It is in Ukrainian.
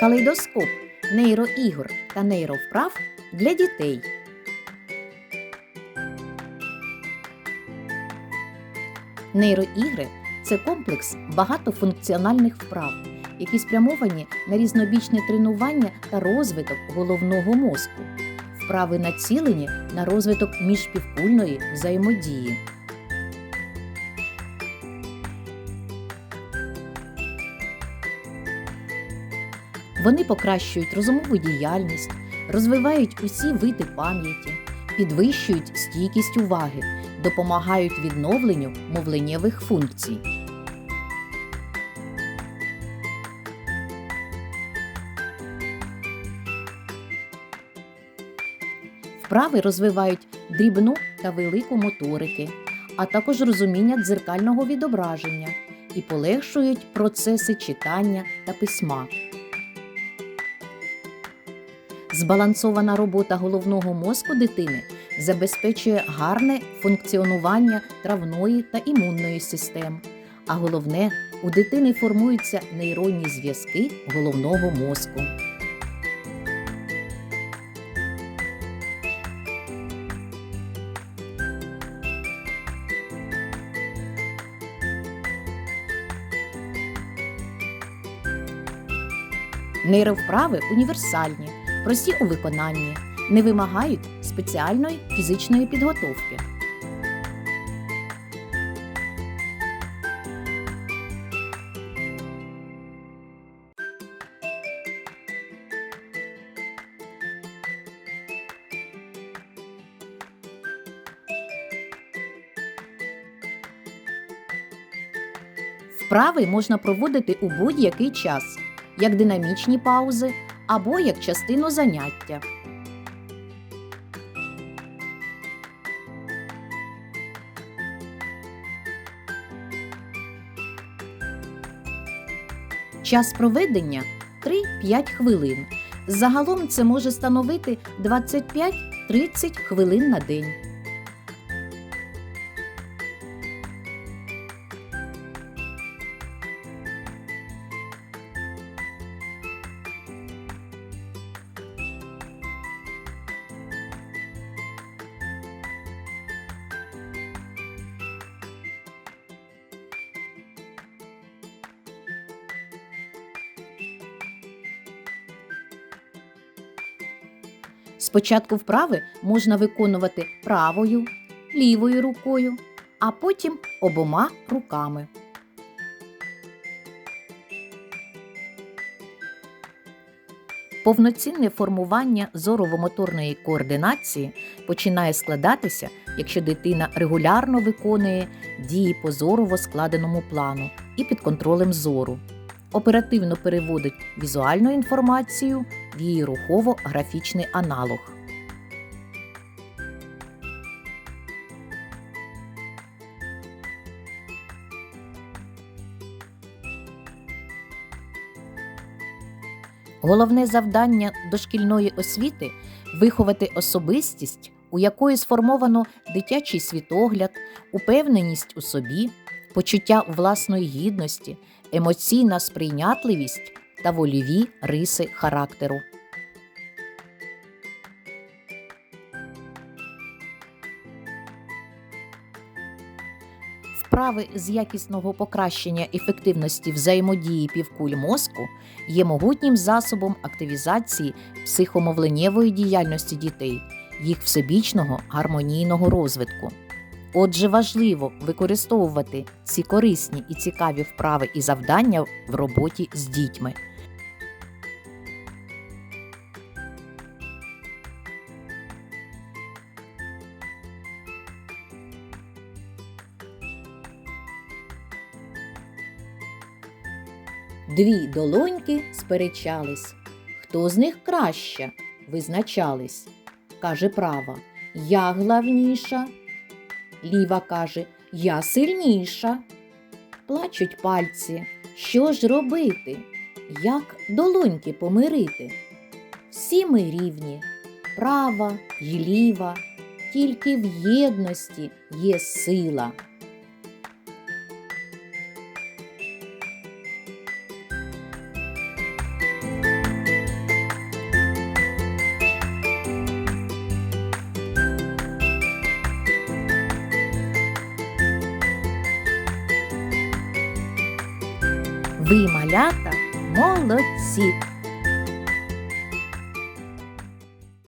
Калейдоскоп нейроігор та нейровправ для дітей. Нейроігри це комплекс багатофункціональних вправ, які спрямовані на різнобічне тренування та розвиток головного мозку. Вправи націлені на розвиток міжпівкульної взаємодії. Вони покращують розумову діяльність, розвивають усі види пам'яті, підвищують стійкість уваги, допомагають відновленню мовленнєвих функцій. Вправи розвивають дрібну та велику моторики, а також розуміння дзеркального відображення і полегшують процеси читання та письма. Збалансована робота головного мозку дитини забезпечує гарне функціонування травної та імунної систем. А головне, у дитини формуються нейронні зв'язки головного мозку. Нейровправи універсальні, прості у виконанні, не вимагають спеціальної фізичної підготовки. Вправи можна проводити у будь-який час, як динамічні паузи або як частину заняття. Час проведення 3-5 хвилин. Загалом це може становити 25-30 хвилин на день. Спочатку вправи можна виконувати правою, лівою рукою, а потім обома руками. Повноцінне формування зорово-моторної координації починає складатися, якщо дитина регулярно виконує дії по зорово складеному плану і під контролем зору, оперативно переводить візуальну інформацію її рухово-графічний аналог. Головне завдання дошкільної освіти виховати особистість, у якої сформовано дитячий світогляд, упевненість у собі, почуття власної гідності, емоційна сприйнятливість та вольові риси характеру. Вправи з якісного покращення ефективності взаємодії півкуль мозку є могутнім засобом активізації психомовленнєвої діяльності дітей, їх всебічного гармонійного розвитку. Отже, важливо використовувати ці корисні і цікаві вправи і завдання в роботі з дітьми. Дві долоньки сперечались. Хто з них краща? Визначались. Каже права. Я главніша. Ліва каже, я сильніша. Плачуть пальці. Що ж робити? Як долоньки помирити? Всі ми рівні, права й ліва, тільки в єдності є сила. Ви, малята, молодці!